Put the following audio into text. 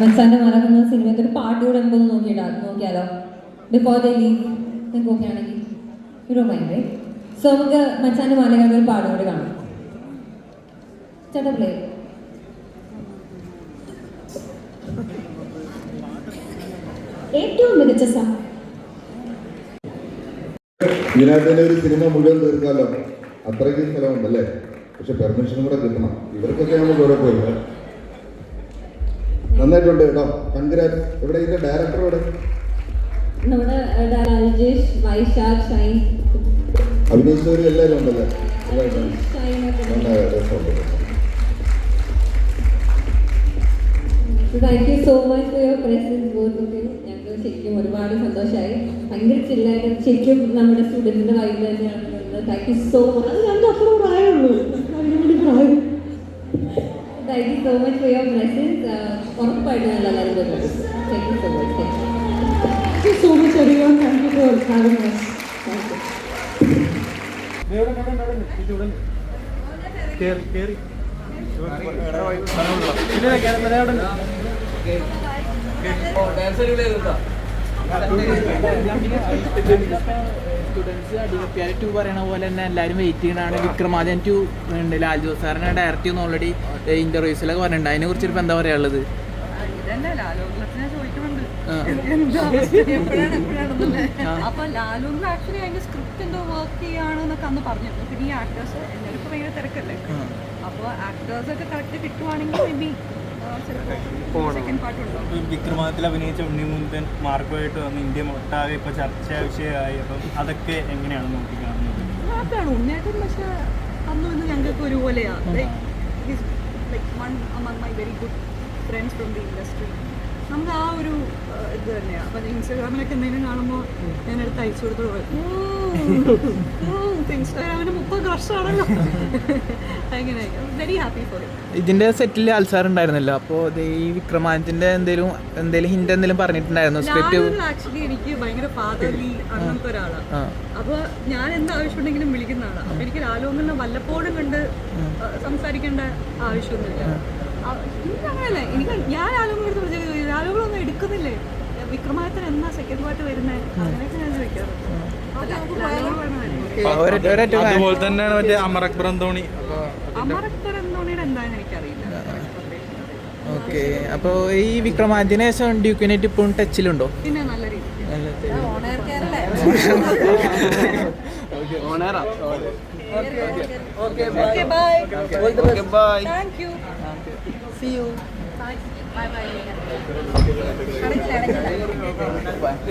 മൻസാന്റെ മറക്കുന്ന സിനിമയ്ക്ക് ഒരു പാട്ട് കൂടെ നമുക്കൊന്ന് നോക്കിയിടാ. നോക്കിയാലോ? ബിഫോർ ദ നിങ്ങൾക്ക് ഓക്കെ ആണെങ്കിൽ ഒരു സോ നമുക്ക് മച്ചാന്റെ മാലകളുടെ ഒരു പാട്ട് കൂടി കാണാം. ചേട്ടാ പ്ലേ ഏറ്റവും മികച്ച ഒരു സിനിമ മുഴുവൻ തീർക്കാമല്ലോ അത്രയ്ക്ക് സ്ഥലമുണ്ടല്ലേ? പക്ഷെ പെർമിഷനും കൂടെ കിട്ടണം. ഇവർക്കൊക്കെ നമുക്ക് കുഴപ്പമില്ല നന്നായിട്ടുണ്ട് കേട്ടോ. കൺഗ്രാറ്റ് ഇവിടെ ഇതിന്റെ ഡയറക്ടർ ഇവിടെ നമ്മുടെ രാജേഷ് വൈശാഖ് ഷൈൻ. എല്ലാവരും ഉണ്ടല്ലേ. Thank you so much for your presence both of ഞങ്ങൾക്ക് ശരിക്കും ഒരുപാട് സന്തോഷമായി ഭയങ്കര ചില്ലായിട്ട് ശരിക്കും നമ്മുടെ സ്റ്റുഡൻസിന്റെ വൈബ് തന്നെയാണ്. താങ്ക് യു സോ മച്ച് അത് രണ്ടും അത്ര പ്രായമുള്ളൂ അതിനുവേണ്ടി പ്രായം. Thank you so much for your presence ഉറപ്പായിട്ടും നല്ല കാര്യം thank you so much thank you Thank you so much everyone. Thank you for having us. Thank you students അടികപ്പ്യാരി ടു പറയണ പോലെ തന്നെ എല്ലാവരും വെയിറ്റ് ചെയ്യണതാണ്. വിക്രമാദിത്യൻ ടു ഉണ്ട്. ലാൽ ജോസ് സാറിനെ ഡയറക്റ്റ് ചെയ്യുന്ന ഓൾറെഡി ഇന്റർവ്യൂസിലൊക്കെ പറഞ്ഞിട്ടുണ്ട് അതിനെ കുറിച്ച് ഇപ്പം എന്താ പറയാനുള്ളത് ഇതന്നെ ലാലോകത്തിനെ ചോദിക്കുന്നുണ്ട്. അപ്പൊ ലാലൂന്ന് ആക്ച്വലി അതിന്റെ സ്ക്രിപ്റ്റ് എന്തോ വർക്ക് ചെയ്യാണെന്നൊക്കെ അന്ന് പറഞ്ഞിരുന്നു. പിന്നെ ഈ ആക്ടേഴ്സ് എല്ലാവർക്കും ഇപ്പൊ ഭയങ്കര തിരക്കല്ലേ? അപ്പൊ അപ്പോൾ ആക്ടേഴ്സ് ഒക്കെ കറക്റ്റ് കിട്ടുവാണെങ്കിൽ മേ ബി വിക്രമാദിത്യത്തിൽ അഭിനയിച്ച ഉണ്ണിമുന്തൻ മാർഗമായിട്ട് വന്ന് ഇന്ത്യ ഒട്ടാകെ ഇപ്പൊ ചർച്ചാ വിഷയമായി. അപ്പം അതൊക്കെ എങ്ങനെയാണ് നോക്കി കാണുന്നത്? ഹാപ്പിയാണ് ഉണ്ണിയേട്ടൻ പക്ഷേ അന്നും ഇന്ന് ഞങ്ങൾക്ക് very good friends from the industry നമുക്ക് ആ ഒരു ഇത് തന്നെയാണ് അപ്പം ഇൻസ്റ്റാഗ്രാമിലൊക്കെ എന്തെങ്കിലും കാണുമ്പോൾ ഞാൻ എടുത്ത് അയച്ചു കൊടുത്തു ഇൻസ്റ്റാഗ്രാമിന് അങ്ങനെ വെരി ഹാപ്പി ഫോർ ഇതിന്റെ സെറ്റിൽ ആൽസാർ ഉണ്ടായിരുന്നല്ലോ. അപ്പോൾ ഈ വിക്രമാദിത്യന്റെ എന്തെങ്കിലും എന്തെങ്കിലും ഹിന്റ് എന്തെങ്കിലും പറഞ്ഞിട്ടുണ്ടായിരുന്നു? സ്ക്രിപ്റ്റ് ആക്ച്വലി എനിക്ക് ഭയങ്കര ഫാദർലി അങ്ങനത്തെ ഒരാളാണ് അപ്പോൾ ഞാൻ എന്ത് ആവശ്യമുണ്ടെങ്കിലും വിളിക്കുന്ന ആളാണ് അപ്പോൾ എനിക്ക് ലാലോങ്ങനെ വല്ലപ്പോഴും കണ്ട് സംസാരിക്കേണ്ട ആവശ്യമൊന്നുമില്ല. എനിക്ക് ഞാൻ വിളിച്ചു ലാലോകളൊന്നും എടുക്കുന്നില്ലേ? വിക്രമാദിത്യൻ എന്നാ സെക്കൻഡ് പാർട്ട് വരുന്നത് അങ്ങനെയൊക്കെ ഞാൻ ചോദിക്കാറുണ്ട്. അതുപോലെ തന്നെയാണ് മറ്റേ അമർ അക്ബർ അന്തോണി അപ്പൊ ഓക്കെ. അപ്പോൾ ഈ വിക്രമാദിത്യന് ശേഷം ഡ്യൂക്കിനായിട്ട് ഇപ്പോഴും ടച്ചിലുണ്ടോ? നല്ല